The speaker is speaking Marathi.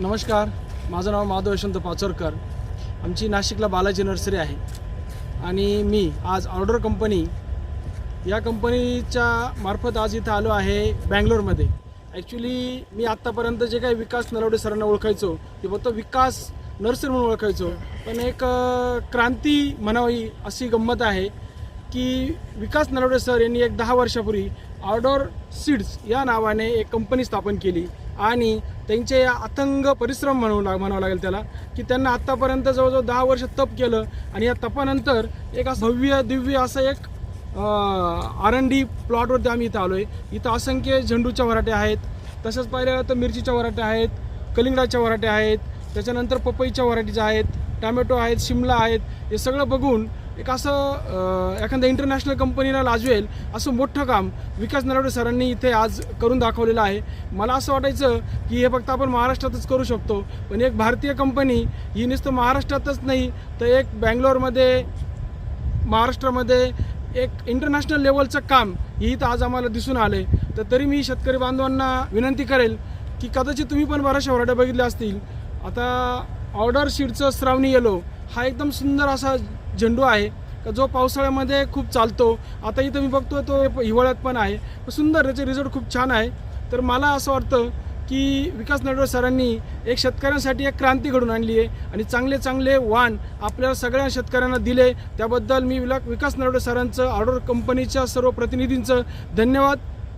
नमस्कार माझं नाव माधव यशवंत पाचोरकर. आमची नाशिकला बालाजी नर्सरी आहे. आणि मी आज ऑर्डर कंपनी या कंपनीच्या मार्फत आज इथं आलो आहे बँगलोरमध्ये. ॲक्च्युली मी आत्तापर्यंत जे काही विकास नरवडे सरांना ओळखायचो ते फक्त विकास नर्सरी म्हणून ओळखायचो. पण एक क्रांती म्हणावी अशी गंमत आहे की विकास नरवडे सर यांनी एक दहा वर्षापूर्वी ऑर्डर सीड्स या नावाने एक कंपनी स्थापन केली. आणि त्यांचे अथंग परिश्रम म्हणू लाग म्हणावं लागेल त्याला की त्यांना आत्तापर्यंत जवळजवळ दहा वर्ष तप केलं आणि या तपानंतर एक असं भव्य दिव्य असं एक आर एन डी प्लॉटवरती आम्ही इथं आलो आहे इथं असंख्य झेंडूच्या वराट्या आहेत तसंच पाहिलं तर मिरचीच्या वराट्या आहेत कलिंगडाच्या वराट्या आहेत त्याच्यानंतर पपईच्या वराटीच्या आहेत टॅमॅटो आहेत शिमला आहेत हे सगळं बघून एक असं एखाद्या इंटरनॅशनल कंपनीला लाजवेल असं मोठं काम विकास नरवडे सरांनी इथे आज करून दाखवलेलं आहे. मला असं वाटायचं की हे फक्त आपण महाराष्ट्रातच करू शकतो पण एक भारतीय कंपनी ही नुसतं महाराष्ट्रातच नाही तर एक बँगलोरमध्ये महाराष्ट्रामध्ये एक इंटरनॅशनल लेवलचं काम ही इथं आज आम्हाला दिसून आले तर तरी मी शेतकरी बांधवांना विनंती करेल की कदाचित तुम्ही पण बऱ्याचशा वराट्या बघितल्या असतील. आता ऑर्डर शीटचं श्रावणी येलो हा एकदम सुंदर असा झेंडू आहे. का जो पावसाळ्यामध्ये खूप चालतो. आता इथं मी बघतो तो हिवाळ्यात पण आहे. सुंदर त्याचे रिझल्ट खूप छान आहे. तर मला असं वाटतं की विकास नडवळ सरांनी एक शेतकऱ्यांसाठी एक क्रांती घडून आणली आहे आणि चांगले चांगले वाण आपल्या सगळ्या शेतकऱ्यांना दिले. त्याबद्दल मी विला विकास नडवळे सरांचं ऑर्डर कंपनीच्या सर्व प्रतिनिधींचं धन्यवाद.